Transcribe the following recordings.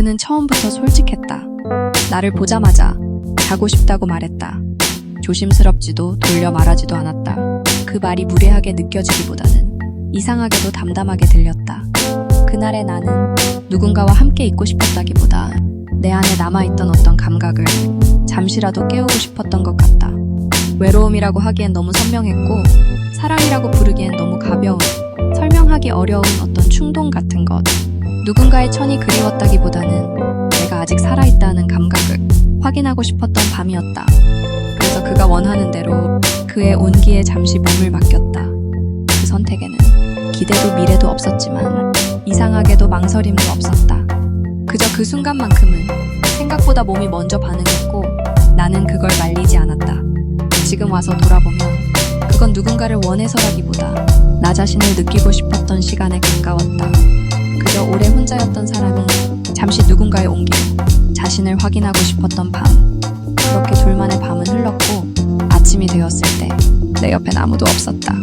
그는 처음부터 솔직했다. 나를 보자마자 자고 싶다고 말했다. 조심스럽지도 돌려 말하지도 않았다. 그 말이 무례하게 느껴지기보다는 이상하게도 담담하게 들렸다. 그날의 나는 누군가와 함께 있고 싶었다기보다 내 안에 남아있던 어떤 감각을 잠시라도 깨우고 싶었던 것 같다. 외로움이라고 하기엔 너무 선명했고 사랑이라고 부르기엔 너무 가벼운 설명하기 어려운 어떤 충동 같은 것. 누군가의 천이 그리웠다기보다는 내가 아직 살아있다는 감각을 확인하고 싶었던 밤이었다. 그래서 그가 원하는 대로 그의 온기에 잠시 몸을 맡겼다. 그 선택에는 기대도 미래도 없었지만 이상하게도 망설임도 없었다. 그저 그 순간만큼은 생각보다 몸이 먼저 반응했고 나는 그걸 말리지 않았다. 지금 와서 돌아보면 그건 누군가를 원해서라기보다 나 자신을 느끼고 싶었던 시간에 가까웠다. 그저 혼자였던 사람이 잠시 누군가의 온기로 자신을 확인하고 싶었던 밤. 그렇게 둘만의 밤은 흘렀고 아침이 되었을 때 내 옆엔 아무도 없었다.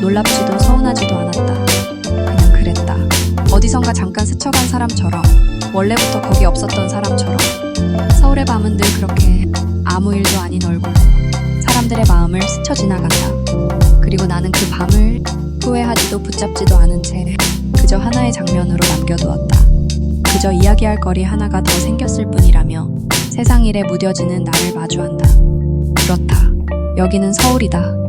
놀랍지도 서운하지도 않았다. 그냥 그랬다. 어디선가 잠깐 스쳐간 사람처럼 원래부터 거기 없었던 사람처럼 서울의 밤은 늘 그렇게 아무 일도 아닌 얼굴로 사람들의 마음을 스쳐 지나간다. 그리고 나는 그 밤을 후회하지도 붙잡지도 않은 채 그저 하나의 장면으로 남겨두었다. 그저 이야기할 거리 하나가 더 생겼을 뿐이라며 세상 일에 무뎌지는 나를 마주한다. 그렇다. 여기는 서울이다.